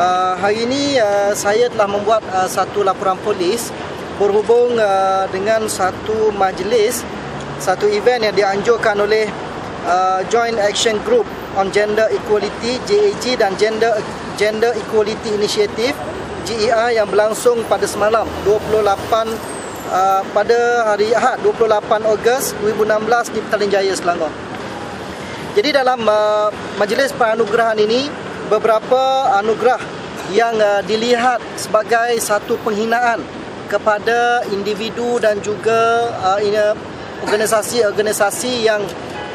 Uh, hari ini uh, saya telah membuat uh, satu laporan polis berhubung uh, dengan satu majlis, satu event yang dianjurkan oleh uh, Joint Action Group on Gender Equality JAG dan Gender Gender Equality Initiative GEI yang berlangsung pada semalam 28 uh, pada hari Ahad 28 Ogos 2016 di Petaling Jaya Selangor. Jadi dalam uh, majlis penganugerahan ini beberapa anugerah yang uh, dilihat sebagai satu penghinaan kepada individu dan juga uh, organisasi-organisasi yang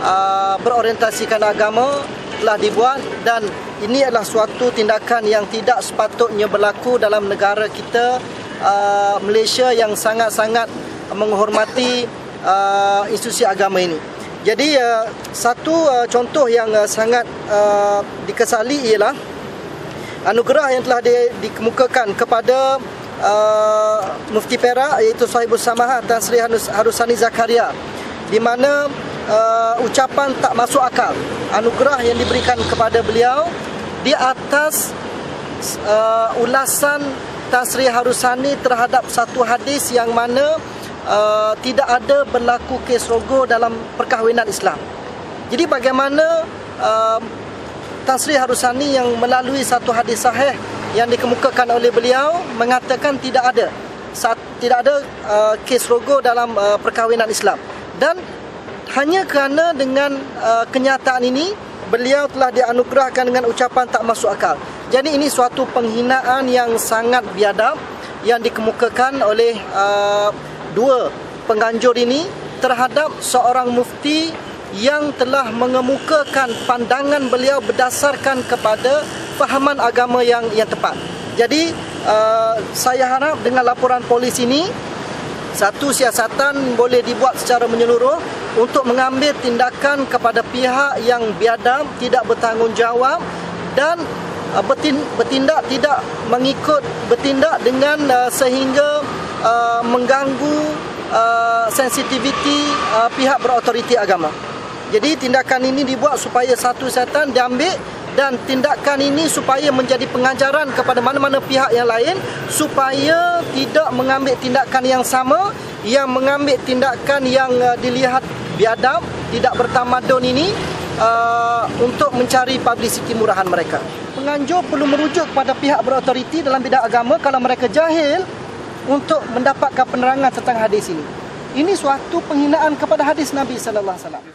uh, berorientasikan agama telah dibuat dan ini adalah suatu tindakan yang tidak sepatutnya berlaku dalam negara kita uh, Malaysia yang sangat-sangat menghormati uh, institusi agama ini. Jadi uh, satu uh, contoh yang uh, sangat uh, dikesali ialah anugerah yang telah di, dikemukakan kepada uh, Mufti Perak iaitu Sahibus Samahat Tan Sri Harusani Zakaria di mana uh, ucapan tak masuk akal anugerah yang diberikan kepada beliau di atas uh, ulasan Tan Sri Harusani terhadap satu hadis yang mana uh, tidak ada berlaku kes rogo dalam perkahwinan Islam. Jadi bagaimana uh, Tan Sri Harusani yang melalui satu hadis sahih yang dikemukakan oleh beliau mengatakan tidak ada saat, tidak ada uh, kes rogo dalam uh, perkahwinan Islam dan hanya kerana dengan uh, kenyataan ini beliau telah dianugerahkan dengan ucapan tak masuk akal. Jadi ini suatu penghinaan yang sangat biadab yang dikemukakan oleh uh, dua penganjur ini terhadap seorang mufti yang telah mengemukakan pandangan beliau berdasarkan kepada fahaman agama yang yang tepat. Jadi uh, saya harap dengan laporan polis ini satu siasatan boleh dibuat secara menyeluruh untuk mengambil tindakan kepada pihak yang biadab, tidak bertanggungjawab dan uh, bertindak tidak mengikut bertindak dengan uh, sehingga uh, mengganggu uh, sensitiviti uh, pihak berautoriti agama. Jadi tindakan ini dibuat supaya satu setan diambil dan tindakan ini supaya menjadi pengajaran kepada mana-mana pihak yang lain supaya tidak mengambil tindakan yang sama yang mengambil tindakan yang uh, dilihat biadab, tidak bertamadun ini uh, untuk mencari publicity murahan mereka. Penganjur perlu merujuk kepada pihak berautoriti dalam bidang agama kalau mereka jahil untuk mendapatkan penerangan tentang hadis ini. Ini suatu penghinaan kepada hadis Nabi sallallahu alaihi wasallam.